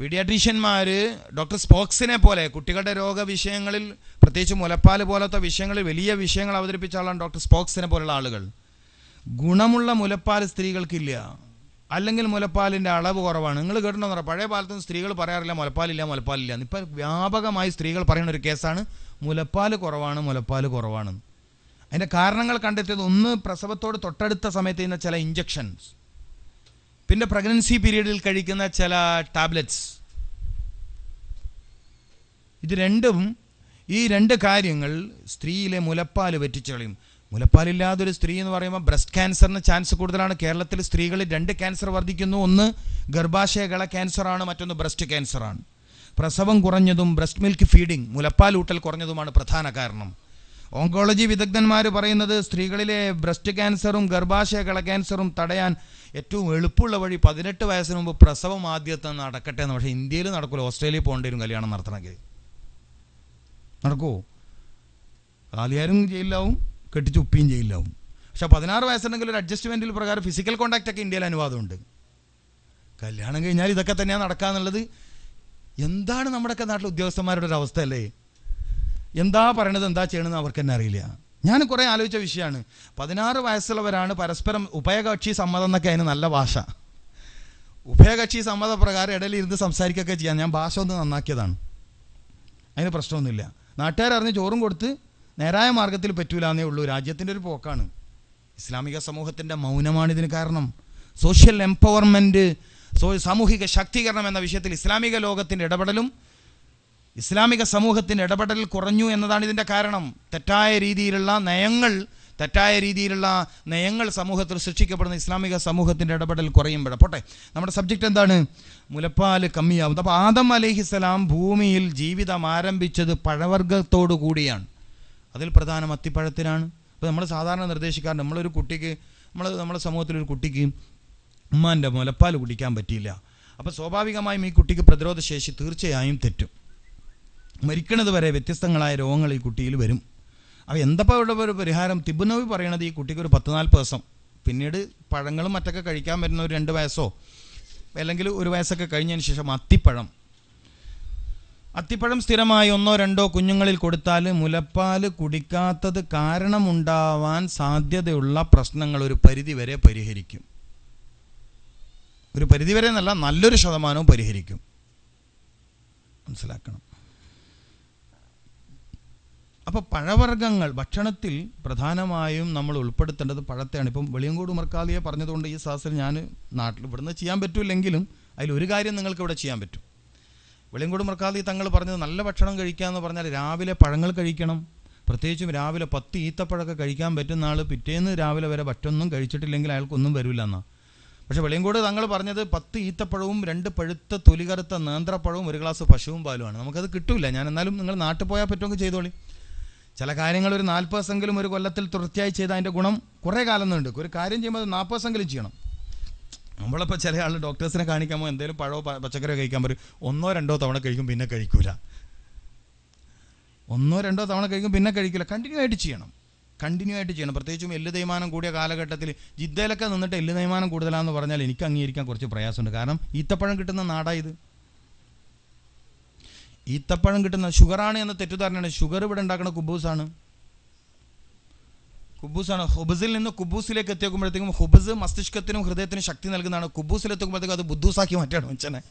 പീഡിയാട്രീഷ്യന്മാർ ഡോക്ടർ സ്പോക്സിനെ പോലെ കുട്ടികളുടെ രോഗവിഷയങ്ങളിൽ പ്രത്യേകിച്ച് മുലപ്പാൽ പോലത്തെ വിഷയങ്ങളിൽ വലിയ വിഷയങ്ങൾ അവതരിപ്പിച്ച ആളാണ് ഡോക്ടർ സ്പോക്സിനെ പോലുള്ള ആളുകൾ. ഗുണമുള്ള മുലപ്പാൽ സ്ത്രീകൾക്കില്ല. അല്ലെങ്കിൽ മുലപ്പാലിന്റെ അളവ് കുറവാണ്. നിങ്ങൾ കേട്ടിട്ടുണ്ടോ എന്ന് പഴയ കാലത്തും സ്ത്രീകൾ പറയാറില്ല മുലപ്പാലില്ല മുലപ്പാലില്ല. ഇപ്പം വ്യാപകമായി സ്ത്രീകൾ പറയുന്ന ഒരു കേസാണ് മുലപ്പാൽ കുറവാണ് മുലപ്പാൽ കുറവാണ്. അതിന്റെ കാരണങ്ങൾ കണ്ടെത്തിയത് ഒന്ന് പ്രസവത്തോട് തൊട്ടടുത്ത സമയത്ത് ചെയ്യുന്ന ചില ഇഞ്ചക്ഷൻസ് പിന്നെ പ്രഗ്നൻസി പീരീഡിൽ കഴിക്കുന്ന ചില ടാബ്ലറ്റ്സ് ഇത് രണ്ടും ഈ രണ്ട് കാര്യങ്ങൾ സ്ത്രീയിലെ മുലപ്പാൽ വെറ്റിച്ചളയും മുലപ്പാലില്ലാതൊരു സ്ത്രീ എന്ന് പറയുമ്പോൾ ബ്രസ്റ്റ് ക്യാൻസറിന് ചാൻസ് കൂടുതലാണ്. കേരളത്തിൽ സ്ത്രീകളിൽ രണ്ട് ക്യാൻസർ വർദ്ധിക്കുന്നു. ഒന്ന് ഗർഭാശയകള ക്യാൻസറാണ് മറ്റൊന്ന് ബ്രസ്റ്റ് ക്യാൻസറാണ് പ്രസവം കുറഞ്ഞതും ബ്രസ്റ്റ് മിൽക്ക് ഫീഡിംഗ് മുലപ്പാൽ ഊട്ടൽ കുറഞ്ഞതുമാണ് പ്രധാന കാരണം. ഓങ്കോളജി വിദഗ്ധന്മാർ പറയുന്നത് സ്ത്രീകളിലെ ബ്രസ്റ്റ് ക്യാൻസറും ഗർഭാശയകള ക്യാൻസറും തടയാൻ ഏറ്റവും എളുപ്പമുള്ള വഴി പതിനെട്ട് വയസ്സിന് മുമ്പ് പ്രസവം ആദ്യത്തെ നടക്കട്ടെ എന്ന്. പക്ഷേ ഇന്ത്യയിൽ നടക്കില്ല ഓസ്ട്രേലിയ പോകേണ്ടി വരും കല്യാണം നടത്തണമെങ്കിൽ നടക്കുമോ കാലിയാരും ജയിലിലാവും കെട്ടിച്ച് ഉപ്പിയും ജയിലിലാവും. പക്ഷേ പതിനാറ് വയസ്സുണ്ടെങ്കിൽ ഒരു അഡ്ജസ്റ്റ്മെന്റിൽ പ്രകാരം ഫിസിക്കൽ കോണ്ടാക്റ്റൊക്കെ ഇന്ത്യയിൽ അനുവാദമുണ്ട്. കല്യാണം കഴിഞ്ഞാൽ ഇതൊക്കെ തന്നെയാണ് നടക്കാന്നുള്ളത് എന്താണ് നമ്മുടെയൊക്കെ നാട്ടിലെ ഉദ്യോഗസ്ഥന്മാരുടെ ഒരു അവസ്ഥ അല്ലേ? എന്താ പറയണത്? എന്താ ചെയ്യണമെന്ന് അവർക്ക് തന്നെ അറിയില്ല. ഞാൻ കുറേ ആലോചിച്ച വിഷയമാണ്. പതിനാറ് വയസ്സുള്ളവരാണ് പരസ്പരം ഉഭയകക്ഷി സമ്മതം എന്നൊക്കെ അതിന് നല്ല ഭാഷ. ഉഭയകക്ഷി ഇടയിൽ ഇരുന്ന് സംസാരിക്കുകയൊക്കെ ചെയ്യാൻ ഞാൻ ഭാഷ ഒന്ന് നന്നാക്കിയതാണ്. അതിന് പ്രശ്നമൊന്നുമില്ല. നാട്ടുകാരറിഞ്ഞ് ചോറും കൊടുത്ത് നേരായ മാർഗത്തിൽ പറ്റൂലെന്നേ ഉള്ളൂ. രാജ്യത്തിന്റെ ഒരു പോക്കാണ്. ഇസ്ലാമിക സമൂഹത്തിന്റെ മൗനമാണ് ഇതിന് കാരണം. സോഷ്യൽ എംപവർമെന്റ് സോ സാമൂഹിക ശാക്തീകരണം എന്ന വിഷയത്തിൽ ഇസ്ലാമിക ലോകത്തിന്റെ ഇടപെടലും ഇസ്ലാമിക സമൂഹത്തിന്റെ ഇടപെടൽ കുറഞ്ഞു എന്നതാണ് ഇതിന്റെ കാരണം. തെറ്റായ രീതിയിലുള്ള നയങ്ങൾ തെറ്റായ രീതിയിലുള്ള നയങ്ങൾ സമൂഹത്തിൽ സൃഷ്ടിക്കപ്പെടുന്ന ഇസ്ലാമിക സമൂഹത്തിന്റെ ഇടപെടൽ കുറയുമ്പോഴ പോട്ടെ നമ്മുടെ സബ്ജക്റ്റ് എന്താണ്? മുലപ്പാൽ കമ്മിയാവുന്നത് അപ്പോൾ ആദം അലഹിസ്സലാം ഭൂമിയിൽ ജീവിതം ആരംഭിച്ചത് പഴവർഗത്തോടു കൂടിയാണ്. അതിൽ പ്രധാനം അത്തിപ്പഴത്തിനാണ്. അപ്പോൾ നമ്മൾ സാധാരണ നിർദ്ദേശിക്കാറുണ്ട് നമ്മളൊരു കുട്ടിക്ക് നമ്മൾ നമ്മുടെ സമൂഹത്തിലൊരു കുട്ടിക്ക് ഉമ്മാന്റെ മുലപ്പാൽ കുടിക്കാൻ പറ്റിയില്ല. അപ്പോൾ സ്വാഭാവികമായും ഈ കുട്ടിക്ക് പ്രതിരോധശേഷി തീർച്ചയായും തെറ്റും. മരിക്കണത് വരെ വ്യത്യസ്തങ്ങളായ രോഗങ്ങൾ ഈ കുട്ടിയിൽ വരും. അപ്പോൾ എന്തപ്പോൾ ഇവിടെ ഒരു പരിഹാരം? തിബുനവി പറയണത് ഈ കുട്ടിക്ക് ഒരു പത്ത് നാൽപ്പത് ദിവസം. പിന്നീട് പഴങ്ങളും മറ്റൊക്കെ കഴിക്കാൻ വരുന്ന ഒരു രണ്ട് വയസ്സോ അല്ലെങ്കിൽ ഒരു വയസ്സൊക്കെ കഴിഞ്ഞതിന് ശേഷം അത്തിപ്പഴം. അത്തിപ്പഴം സ്ഥിരമായി ഒന്നോ രണ്ടോ കുഞ്ഞുങ്ങളിൽ കൊടുത്താൽ മുലപ്പാൽ കുടിക്കാത്തത് കാരണമുണ്ടാവാൻ സാധ്യതയുള്ള പ്രശ്നങ്ങൾ ഒരു പരിധിവരെ പരിഹരിക്കും. ഒരു പരിധിവരെ എന്നല്ല നല്ലൊരു ശതമാനവും പരിഹരിക്കും. മനസ്സിലാക്കണം. അപ്പോൾ പഴവർഗങ്ങൾ ഭക്ഷണത്തിൽ പ്രധാനമായും നമ്മൾ ഉൾപ്പെടുത്തേണ്ടത് പഴത്തെയാണ്. ഇപ്പം വെളിയങ്കോട് ഉമർക്കാലിയെ പറഞ്ഞതുകൊണ്ട് ഈ സാഹസിൽ ഞാൻ നാട്ടിൽ ഇവിടുന്ന് ചെയ്യാൻ പറ്റില്ലെങ്കിലും അതിലൊരു കാര്യം നിങ്ങൾക്ക് ഇവിടെ ചെയ്യാൻ പറ്റും. വെളിയങ്കോട് ഉമർക്കാലി തങ്ങൾ പറഞ്ഞത് നല്ല ഭക്ഷണം കഴിക്കുക എന്ന് പറഞ്ഞാൽ രാവിലെ പഴങ്ങൾ കഴിക്കണം. പ്രത്യേകിച്ചും രാവിലെ പത്ത് ഈത്തപ്പഴമൊക്കെ കഴിക്കാൻ പറ്റുന്ന ആൾ പിറ്റേന്ന് രാവിലെ വരെ പറ്റൊന്നും കഴിച്ചിട്ടില്ലെങ്കിൽ അയാൾക്കൊന്നും വരില്ല എന്നാണ് പക്ഷേ വെളിയങ്കോട് തങ്ങൾ പറഞ്ഞത് പത്ത് ഈത്തപ്പഴവും രണ്ട് പഴുത്ത തൊലികറുത്ത നേന്ത്രപ്പഴവും ഒരു ഗ്ലാസ് പശുവും പാലുമാണ്. നമുക്കത് കിട്ടില്ല ഞാൻ എന്നാലും നിങ്ങൾ നാട്ടിൽ പോയാൽ പറ്റുമെങ്കിൽ ചെയ്തോളി. ചില കാര്യങ്ങൾ ഒരു നാൽപ്പത് ദിവസമെങ്കിലും ഒരു കൊല്ലത്തിൽ തുടർച്ചയായി ചെയ്ത അതിന്റെ ഗുണം കുറേ കാലം ഉണ്ട് ഒരു കാര്യം ചെയ്യുമ്പോൾ അത് നാൽപ്പത് ദിവസമെങ്കിലും ചെയ്യണം. നമ്മളിപ്പോൾ ചില ആൾ ഡോക്ടേഴ്സിനെ കാണിക്കുമ്പോൾ എന്തെങ്കിലും പഴോ പച്ചക്കറിയോ കഴിക്കാൻ പറയും ഒന്നോ രണ്ടോ തവണ കഴിക്കും പിന്നെ കഴിക്കൂല. ഒന്നോ രണ്ടോ തവണ കഴിക്കും പിന്നെ കഴിക്കില്ല കണ്ടിന്യൂ ആയിട്ട് ചെയ്യണം. കണ്ടിന്യൂ ആയിട്ട് ചെയ്യണം. പ്രത്യേകിച്ചും എല്ല് തേയ്മാനം കൂടിയ കാലഘട്ടത്തിൽ ജിദ്ദയിലൊക്കെ നിന്നിട്ട് എല്ല് തേയ്മാനം കൂടുതലാണെന്ന് പറഞ്ഞാൽ എനിക്ക് അംഗീകരിക്കാൻ കുറച്ച് പ്രയാസമുണ്ട്. കാരണം ഈത്തപ്പഴം കിട്ടുന്ന നാടാ ഇത്. ഈത്തപ്പഴം കിട്ടുന്ന ഷുഗറാണ് എന്ന തെറ്റിദ്ധാരണയാണ്. ഷുഗർ ഇവിടെ ഉണ്ടാക്കുന്ന കുബൂസാണ്. കുബൂസാണ്. ഹുബസിൽ നിന്ന് കുബൂസിലേക്ക് എത്തിയേക്കുമ്പോഴത്തേക്കും ഹുബസ് മസ്തിഷ്കത്തിനും ഹൃദയത്തിനും ശക്തി നൽകുന്നതാണ്. കുബൂസിൽ എത്തുമ്പോഴത്തേക്കും അത് ബുദ്ധൂസാക്കി മാറ്റാണ് മനുഷ്യനെ.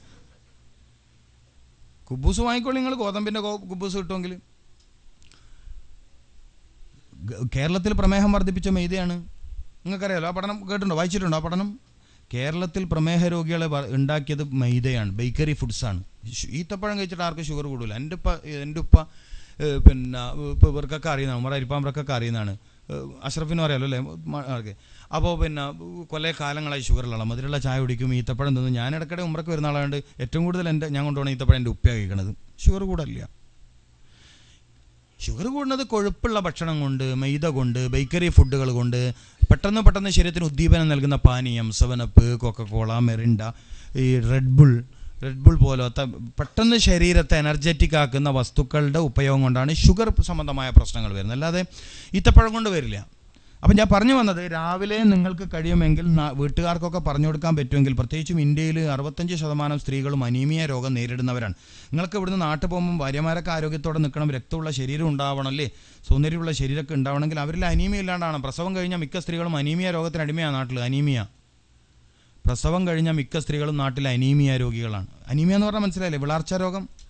കുബൂസ് വാങ്ങിക്കോളി നിങ്ങൾ ഗോതമ്പിന്റെ കുബൂസ് കിട്ടുമെങ്കിൽ. കേരളത്തിൽ പ്രമേഹം വർദ്ധിപ്പിച്ച മെയ്തയാണ്. നിങ്ങൾക്കറിയാലോ ആ പഠനം കേട്ടിട്ടുണ്ടോ? വായിച്ചിട്ടുണ്ടോ ആ പഠനം? കേരളത്തിൽ പ്രമേഹ രോഗികളെ ഉണ്ടാക്കിയത് മൈദയാണ് ബേക്കറി ഫുഡ്സാണ് ഈത്തപ്പഴം കഴിച്ചിട്ട് ആർക്കും ഷുഗർ കൂടില്ല എന്റെ ഉപ്പ എന്റെ ഉപ്പ പിന്നെ ഇപ്പോൾ ഇവർക്കൊക്കെ അറിയുന്നതാണ് നമ്മുടെ അരിപ്പാമ്പറക്കൊക്കെ അറിയുന്നതാണ്. അഷ്റഫിനും അറിയാലോ അല്ലേ? ഓക്കെ അപ്പോൾ പിന്നെ കുറേ കാലങ്ങളായി ഷുഗറുള്ള മധുരമുള്ള ചായ കുടിക്കും ഈത്തപ്പഴം തിന്നും. ഞാൻ ഇടയ്ക്കിടെ ഉമ്മറക്ക് വരുന്ന ആളായതുകൊണ്ട് ഏറ്റവും കൂടുതൽ എന്റെ ഞാൻ കൊണ്ടുപോകണ ഈത്തപ്പഴം എന്റെ ഉപ്പയാണ് കഴിക്കണത്. ഷുഗർ കൂടല്ല ഷുഗർ കൂടുന്നത് കൊഴുപ്പുള്ള ഭക്ഷണം കൊണ്ട് മൈദ കൊണ്ട് ബേക്കറി ഫുഡുകൾ കൊണ്ട് പെട്ടെന്ന് പെട്ടെന്ന് ശരീരത്തിന് ഉദ്ദീപനം നൽകുന്ന പാനീയം seven up Coca Cola Mirinda ഈ റെഡ് ബുൾ റെഡ് ബുൾ പോലത്തെ പെട്ടെന്ന് ശരീരത്തെ എനർജറ്റിക് ആക്കുന്ന വസ്തുക്കളുടെ ഉപയോഗം കൊണ്ടാണ് ഷുഗർ സംബന്ധമായ പ്രശ്നങ്ങൾ വരുന്നത്. അല്ലാതെ ഈത്തപ്പഴം കൊണ്ട് വരില്ല. അപ്പം ഞാൻ പറഞ്ഞു വന്നത് രാവിലെ നിങ്ങൾക്ക് കഴിയുമെങ്കിൽ വീട്ടുകാർക്കൊക്കെ പറഞ്ഞു കൊടുക്കാൻ പറ്റുമെങ്കിൽ പ്രത്യേകിച്ചും ഇന്ത്യയിൽ അറുപത്തഞ്ച് ശതമാനം സ്ത്രീകളും അനീമിയ രോഗം നേരിടുന്നവരാണ്. നിങ്ങൾക്ക് ഇവിടുന്ന് നാട്ടിൽ പോകുമ്പോൾ ഭാര്യമാരൊക്കെ ആരോഗ്യത്തോടെ നിൽക്കണം രക്തമുള്ള ശരീരം ഉണ്ടാവണം അല്ലേ? സൗന്ദര്യമുള്ള ശരീരമൊക്കെ ഉണ്ടാവണമെങ്കിൽ അവരിൽ അനീമിയ ഇല്ലാണ്ടാണ്. പ്രസവം കഴിഞ്ഞാൽ മിക്ക സ്ത്രീകളും അനീമിയ രോഗത്തിന് അടിമയാണ് നാട്ടിൽ അനീമിയ. പ്രസവം കഴിഞ്ഞ മിക്ക സ്ത്രീകളും നാട്ടിൽ അനീമിയ രോഗികളാണ്. അനീമിയ എന്ന് പറഞ്ഞാൽ മനസ്സിലായില്ലേ? വിളർച്ച രോഗം.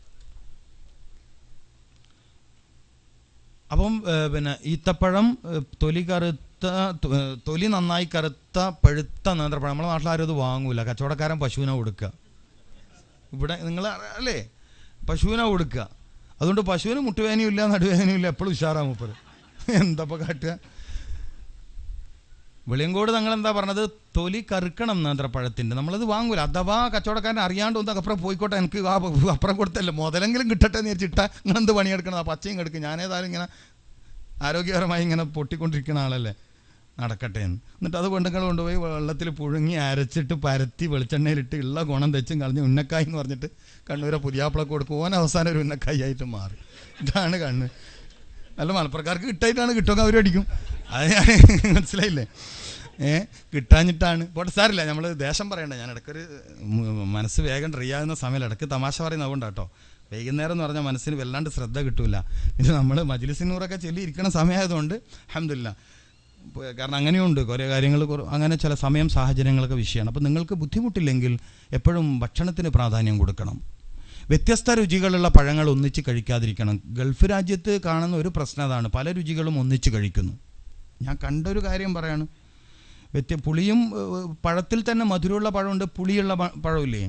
അപ്പം പിന്നെ ഈത്തപ്പഴം തൊലി കറുത്ത തൊലി നന്നായി കറുത്ത പഴുത്ത നേന്ത്രപ്പഴം. നമ്മളെ നാട്ടിൽ ആരും അത് വാങ്ങൂല. കച്ചവടക്കാരൻ പശുവിനെ കൊടുക്കുക. ഇവിടെ നിങ്ങൾ അല്ലേ? പശുവിനെ കൊടുക്കുക. അതുകൊണ്ട് പശുവിന് മുട്ടുവേദനയും ഇല്ല നടുവേദനയും ഇല്ല. എപ്പോഴും ഉഷാറാ മൂപ്പർ <laughs> എന്താ കാട്ടുക? വെളിയങ്കോട് തങ്ങൾ എന്താ പറഞ്ഞത്? തൊലി കറുക്കണം നേന്ത്രപ്പഴത്തിന്റെ നമ്മളത് വാങ്ങൂല. അഥവാ കച്ചവടക്കാരൻ അറിയാണ്ട് ഒന്ന് അപ്പുറം പോയിക്കോട്ടെ എനിക്ക് അപ്പുറം കൊടുത്തല്ലോ. മുതലെങ്കിലും കിട്ടട്ടെ എന്ന് വെച്ചിട്ടാ നിങ്ങൾ എന്ത് പണിയെടുക്കണം ആ പച്ചയും കെടുക്കും. ഞാനേതായാലും ഇങ്ങനെ ആരോഗ്യപരമായി ഇങ്ങനെ പൊട്ടിക്കൊണ്ടിരിക്കുന്ന ആളല്ലേ. നടക്കട്ടെ എന്ന്. എന്നിട്ട് അത് പെണ്ണുങ്ങൾ കൊണ്ടുപോയി വെള്ളത്തിൽ പുഴുങ്ങി അരച്ചിട്ട് പരത്തി വെളിച്ചെണ്ണയിലിട്ട് ഉള്ള ഗുണം തെച്ചും കളഞ്ഞ് ഉന്നക്കായി എന്ന് പറഞ്ഞിട്ട് കണ്ണൂരെ പുതിയാപ്പിളക്ക് കൊടുക്കും. ഓൻ അവസാനം ഒരു ഉന്നക്കായി ആയിട്ട് മാറും. ഇതാണ് കണ്ണ്. നല്ല മലപ്പുറക്കാർക്ക് കിട്ടായിട്ടാണ് കിട്ടുമെങ്കിൽ അവർ അടിക്കും അത് ഞാൻ <laughs> മനസ്സിലായില്ലേ? ഏ കിട്ടാഞ്ഞിട്ടാണ്. പോട്ടെ സാരില്ല നമ്മൾ ദേഷ്യം പറയണ്ട. ഞാൻ ഇടയ്ക്കൊരു മനസ്സ് വേഗം ഡ്രൈ ആകുന്ന സമയം ഇടയ്ക്ക് തമാശ പറയുന്ന അതുകൊണ്ട് കേട്ടോ വൈകുന്നേരം എന്ന് പറഞ്ഞാൽ മനസ്സിന് വല്ലാണ്ട് ശ്രദ്ധ കിട്ടൂല. പിന്നെ നമ്മൾ മജിലിസിനൂറൊക്കെ ചൊല്ലി ഇരിക്കുന്ന സമയമായതുകൊണ്ട് അഹമ്മദില്ല കാരണം അങ്ങനെയുണ്ട്. കുറേ കാര്യങ്ങൾ അങ്ങനെ ചില സമയം സാഹചര്യങ്ങളൊക്കെ വിഷയമാണ് അപ്പോൾ നിങ്ങൾക്ക് ബുദ്ധിമുട്ടില്ലെങ്കിൽ എപ്പോഴും ഭക്ഷണത്തിന് പ്രാധാന്യം കൊടുക്കണം. വ്യത്യസ്ത രുചികളുള്ള പഴങ്ങൾ ഒന്നിച്ച് കഴിക്കാതിരിക്കണം. ഗൾഫ് രാജ്യത്ത് കാണുന്ന ഒരു പ്രശ്നം അതാണ്. പല രുചികളും ഒന്നിച്ച് കഴിക്കുന്നു. ഞാൻ കണ്ടൊരു കാര്യം പറയാണ്. വ്യത്യ പുളിയും പഴത്തിൽ തന്നെ മധുരമുള്ള പഴമുണ്ട് പുളിയുള്ള പഴമില്ലേ?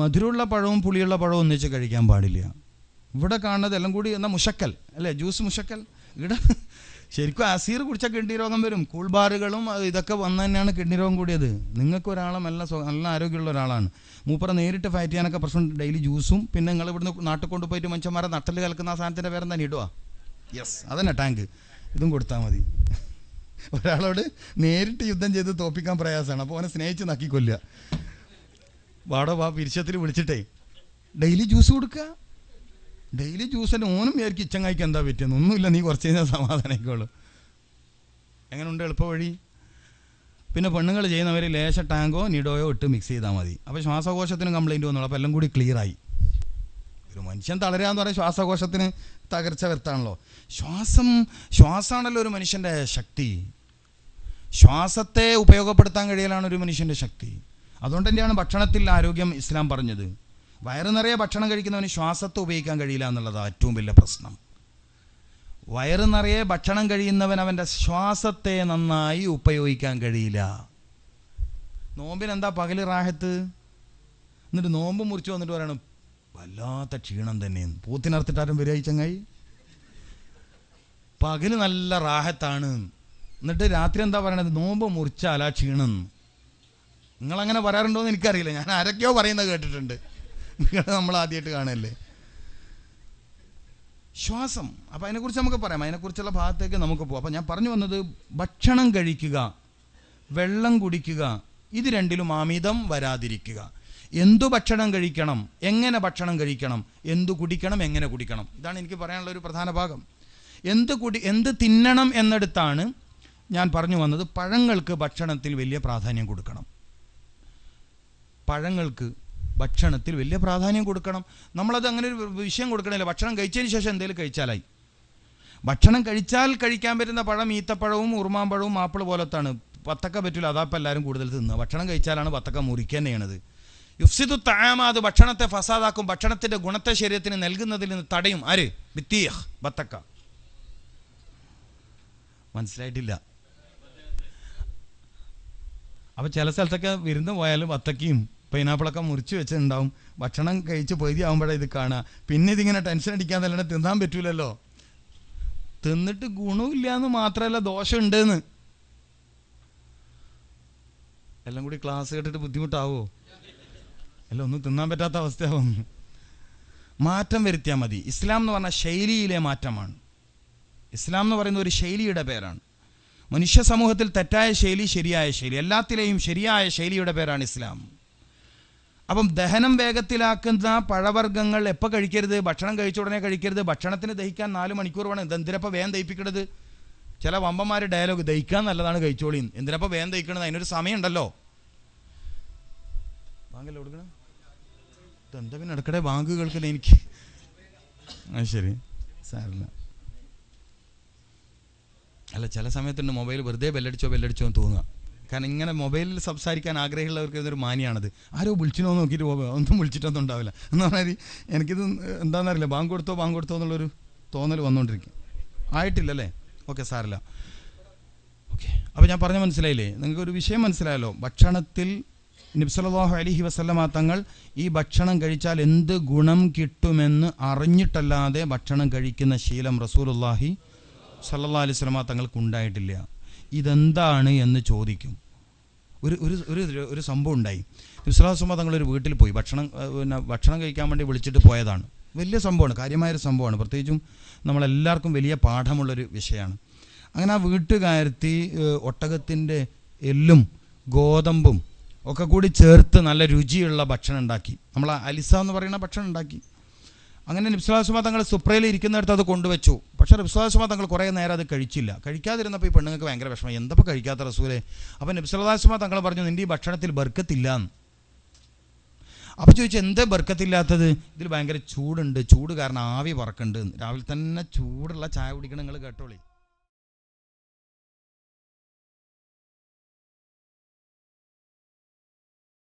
മധുരമുള്ള പഴവും പുളിയുള്ള പഴവും ഒന്നിച്ച് കഴിക്കാൻ പാടില്ല. ഇവിടെ കാണുന്നത് എല്ലാം കൂടി എന്നാൽ മുഷക്കൽ അല്ലേ? ജ്യൂസ് മുഷക്കൽ ഇവിടെ ശരിക്കും അസീർ കുടിച്ചാൽ കിഡ്നി രോഗം വരും കൂൾബാറുകളും ഇതൊക്കെ വന്നു തന്നെയാണ് കിഡ്നി രോഗം കൂടിയത്. നിങ്ങൾക്ക് ഒരാളെ നല്ല നല്ല ആരോഗ്യമുള്ള ഒരാളാണ്. മൂപ്പറ നേരിട്ട് ഫൈറ്റ് ചെയ്യാനൊക്കെ പ്രശ്നം ഡെയിലി ജ്യൂസും പിന്നെ നിങ്ങൾ ഇവിടുന്ന് നാട്ടിൽ കൊണ്ടുപോയിട്ട് മനുഷ്യന്മാരെ നട്ടൽ കലക്കുന്ന ആ സാധനത്തിന്റെ പേരെന്താ? ഇടുക യെസ് അതന്നെ ടാങ്ക്. ഇതും കൊടുത്താൽ മതി. ഒരാളോട് നേരിട്ട് യുദ്ധം ചെയ്ത് തോപ്പിക്കാൻ പ്രയാസമാണ്. അപ്പോൾ അവനെ സ്നേഹിച്ച് നക്കി കൊല്ലുക. വാടോ വാ പിരിശത്തിൽ വിളിച്ചിട്ടേ. ഡെയിലി ജ്യൂസ് കൊടുക്കുക. ഡെയിലി ജ്യൂസ് തന്നെ ഓനും വിചാരിക്കും ഇച്ചങ്ങായിക്ക് എന്താ പറ്റിയെന്ന്. ഒന്നുമില്ല നീ കുറച്ച് കഴിഞ്ഞാൽ സമാധാനമായിക്കോളൂ എളുപ്പ വഴി? പിന്നെ പെണ്ണുങ്ങൾ ചെയ്യുന്നവർ ലേശ ടാങ്കോ നിഡോയോ ഇട്ട് മിക്സ് ചെയ്താൽ മതി. അപ്പോൾ ശ്വാസകോശത്തിനും കംപ്ലയിന്റ് വന്നോളൂ അപ്പോൾ എല്ലാം കൂടി ക്ലിയറായി മനുഷ്യൻ തളരുക എന്ന് പറയുന്നത് ശ്വാസകോശത്തിന് തകർച്ച വരുത്താണല്ലോ. ശ്വാസം ശ്വാസമാണല്ലോ ഒരു മനുഷ്യന്റെ ശക്തി. ശ്വാസത്തെ ഉപയോഗപ്പെടുത്താൻ കഴിയലാണ് ഒരു മനുഷ്യന്റെ ശക്തി. അതുകൊണ്ട് തന്നെയാണ് ഭക്ഷണത്തിൽ ആരോഗ്യം ഇസ്ലാം പറഞ്ഞത്. വയറ് നിറയെ ഭക്ഷണം കഴിക്കുന്നവന് ശ്വാസത്തെ ഉപയോഗിക്കാൻ കഴിയില്ല എന്നുള്ളതാണ് ഏറ്റവും വലിയ പ്രശ്നം. വയറ് നിറയെ ഭക്ഷണം കഴിയുന്നവൻ അവന്റെ ശ്വാസത്തെ നന്നായി ഉപയോഗിക്കാൻ കഴിയില്ല. നോമ്പിനെന്താ പകൽ റാഹത്ത്? എന്നിട്ട് നോമ്പ് മുറിച്ചു വന്നിട്ട് പറയണം വല്ലാത്ത ക്ഷീണം തന്നെയാണ്. പൂത്തിനർത്തിട്ടാരും വരിക ചങ്ങായി? പകൽ നല്ല റാഹത്താണ്. എന്നിട്ട് രാത്രി എന്താ പറയണത്? നോമ്പ് മുറിച്ചാൽ ആ ക്ഷീണം. നിങ്ങളങ്ങനെ പറയാറുണ്ടോ എന്ന് എനിക്കറിയില്ല. ഞാൻ ആരൊക്കെയോ പറയുന്നത് കേട്ടിട്ടുണ്ട്. നിങ്ങൾ നമ്മൾ ആദ്യമായിട്ട് കാണല്ലേ? ശ്വാസം. അപ്പം അതിനെക്കുറിച്ച് നമുക്ക് പറയാം. അതിനെക്കുറിച്ചുള്ള ഭാഗത്തേക്ക് നമുക്ക് പോകാം അപ്പം ഞാൻ പറഞ്ഞു വന്നത് ഭക്ഷണം കഴിക്കുക വെള്ളം കുടിക്കുക ഇത് രണ്ടിലും അമിതം വരാതിരിക്കുക. എന്തു ഭക്ഷണം കഴിക്കണം എങ്ങനെ ഭക്ഷണം കഴിക്കണം എന്തു കുടിക്കണം എങ്ങനെ കുടിക്കണം. ഇതാണ് എനിക്ക് പറയാനുള്ള ഒരു പ്രധാന ഭാഗം. എന്ത് കുടി എന്ത് തിന്നണം എന്നെടുത്താണ് ഞാൻ പറഞ്ഞു വന്നത് പഴങ്ങൾക്ക് ഭക്ഷണത്തിൽ വലിയ പ്രാധാന്യം കൊടുക്കണം. പഴങ്ങൾക്ക് ഭക്ഷണത്തിൽ വലിയ പ്രാധാന്യം കൊടുക്കണം. നമ്മളത് അങ്ങനെ ഒരു വിഷയം കൊടുക്കണില്ല. ഭക്ഷണം കഴിച്ചതിന് ശേഷം എന്തെങ്കിലും കഴിച്ചാലായി. ഭക്ഷണം കഴിച്ചാൽ കഴിക്കാൻ പറ്റുന്ന പഴം ഈത്തപ്പഴവും ഉറുമാമ്പഴവും ആപ്പിൾ പോലത്താണ്. പത്തക്ക പറ്റില്ല. അതാപ്പം എല്ലാവരും കൂടുതൽ തിന്നുക. ഭക്ഷണം കഴിച്ചാലാണ് പത്തക്ക മുറിക്കുക തന്നെയാണത്. യുഫ്സിദു താമ അത് ഭക്ഷണത്തെ ഫസാദാക്കും ഭക്ഷണത്തിന്റെ ഗുണത്തെ ശരീരത്തിന് നൽകുന്നതിൽ നിന്ന് തടയും. ആര്? ബിത്തീഹ് ബത്തക്ക. മനസ്സിലായിട്ടില്ല. അപ്പോൾ ചില സ്ഥലത്തൊക്കെ വിരുന്ന് പോയാലും വത്തക്കയും പൈനാപ്പിളൊക്കെ മുറിച്ച് വെച്ചിട്ടുണ്ടാവും. ഭക്ഷണം കഴിച്ച് പൊയ്തി ആകുമ്പോഴേ ഇത് കാണുക. പിന്നെ ഇതിങ്ങനെ ടെൻഷൻ അടിക്കാൻ തന്നെ തിന്നാൻ പറ്റൂലല്ലോ. തിന്നിട്ട് ഗുണമില്ല എന്ന് മാത്രമല്ല ദോഷം ഉണ്ടെന്ന് എല്ലാം കൂടി ക്ലാസ് കേട്ടിട്ട് ബുദ്ധിമുട്ടാവോ? അല്ല ഒന്നും തിന്നാൻ പറ്റാത്ത അവസ്ഥയാവും. മാറ്റം വരുത്തിയാൽ മതി. ഇസ്ലാം എന്ന് പറഞ്ഞാൽ ശൈലിയിലെ മാറ്റമാണ്. ഇസ്ലാം എന്ന് പറയുന്ന ഒരു ശൈലിയുടെ പേരാണ്. മനുഷ്യ സമൂഹത്തിൽ തെറ്റായ ശൈലി ശരിയായ ശൈലി. എല്ലാത്തിലെയും ശരിയായ ശൈലിയുടെ പേരാണ് ഇസ്ലാം. അപ്പം ദഹനം വേഗത്തിലാക്കുന്ന പഴവർഗങ്ങൾ എപ്പോൾ കഴിക്കരുത്? ഭക്ഷണം കഴിച്ച ഉടനെ കഴിക്കരുത്? ഭക്ഷണത്തിന് ദഹിക്കാൻ നാല് മണിക്കൂർ വേണം. എന്തിനപ്പോൾ വേഗം ദഹിപ്പിക്കണത്? ചില വമ്പന്മാർ ഡയലോഗ് ദഹിക്കാൻ നല്ലതാണ് കഴിച്ചോളിയും എന്തിനപ്പോൾ വേഗം ദഹിക്കണത്? അതിനൊരു സമയമുണ്ടല്ലോ. വാങ്ങല്ലോ കൊടുക്കണ? ഇതെന്താ പിന്നെ ഇടക്കിടെ ബാങ്ക് കേൾക്കണേ എനിക്ക്? ആ ശരി. സാറില്ല അല്ല ചില സമയത്തുണ്ട് മൊബൈൽ വെറുതെ ബെല്ലടിച്ചോ ബെല്ലടിച്ചോ എന്ന് തോന്നുക. കാരണം ഇങ്ങനെ മൊബൈലിൽ സംസാരിക്കാൻ ആഗ്രഹമുള്ളവർക്ക് ഇതൊരു മാനിയാണത്. ആരോ വിളിച്ചിനോ നോക്കിയിട്ട് പോവുക. ഒന്നും വിളിച്ചിട്ടൊന്നും ഉണ്ടാവില്ല. എന്ന് പറഞ്ഞാൽ എനിക്കിത് എന്താണെന്നറിയില്ല ബാങ്ക് കൊടുത്തോ ബാങ്ക് കൊടുത്തോ എന്നുള്ളൊരു തോന്നൽ വന്നുകൊണ്ടിരിക്കും ആയിട്ടില്ലല്ലേ? ഓക്കെ സാറില്ല ഓക്കെ. അപ്പോൾ ഞാൻ പറഞ്ഞ മനസ്സിലായില്ലേ? നിങ്ങൾക്ക് ഒരു വിഷയം മനസ്സിലായല്ലോ. ഭക്ഷണത്തിൽ നബ്സലാഹു അലഹി വസ്ലമ തങ്ങൾ ഈ ഭക്ഷണം കഴിച്ചാൽ എന്ത് ഗുണം കിട്ടുമെന്ന് അറിഞ്ഞിട്ടല്ലാതെ ഭക്ഷണം കഴിക്കുന്ന ശീലം റസൂലുല്ലാഹി സല്ലാ അലൈഹി സ്വലമ തങ്ങൾക്ക് ഉണ്ടായിട്ടില്ല. ഇതെന്താണ് എന്ന് ചോദിക്കും. ഒരു ഒരു ഒരു ഒരു സംഭവം ഉണ്ടായി. നബ്സലാസ്മ തങ്ങൾ ഒരു വീട്ടിൽ പോയി. ഭക്ഷണം പിന്നെ ഭക്ഷണം കഴിക്കാൻ വേണ്ടി വിളിച്ചിട്ട് പോയതാണ്. വലിയ സംഭവമാണ് കാര്യമായൊരു സംഭവമാണ്. പ്രത്യേകിച്ചും നമ്മളെല്ലാവർക്കും വലിയ പാഠമുള്ളൊരു വിഷയമാണ്. അങ്ങനെ ആ വീട്ടുകാരത്തി ഒട്ടകത്തിന്റെ എല്ലും ഗോതമ്പും ഒക്കെ കൂടി ചേർത്ത് നല്ല രുചിയുള്ള ഭക്ഷണം ഉണ്ടാക്കി. നമ്മൾ അലിസ എന്ന് പറയുന്ന ഭക്ഷണം ഉണ്ടാക്കി. അങ്ങനെ നിബ്സുലാസുമ തങ്ങൾ സുപ്രയിൽ ഇരിക്കുന്നിടത്ത് അത് കൊണ്ടുവച്ചു. പക്ഷേ നിബ്സുലാസുമ തങ്ങൾ കുറേ നേരം അത് കഴിച്ചില്ല. കഴിക്കാതിരുന്നപ്പോൾ ഈ പെണ്ണുങ്ങൾക്ക് ഭയങ്കര വിഷമം എന്തപ്പോൾ കഴിക്കാത്ത റസൂലെ? അപ്പോൾ നിബ്സുലാസുമ തങ്ങൾ പറഞ്ഞു നിന്റെ ഈ ഭക്ഷണത്തിൽ ബർക്കത്തില്ല എന്ന് അപ്പോൾ ചോദിച്ചു എന്തേ ബർക്കത്തില്ലാത്തത്? ഇതിൽ ഭയങ്കര ചൂടുണ്ട്. ചൂട് കാരണം ആവി പറക്കുന്നുണ്ട് രാവിലെ തന്നെ ചൂടുള്ള ചായ കുടിക്കണം നിങ്ങൾ കേട്ടോളി.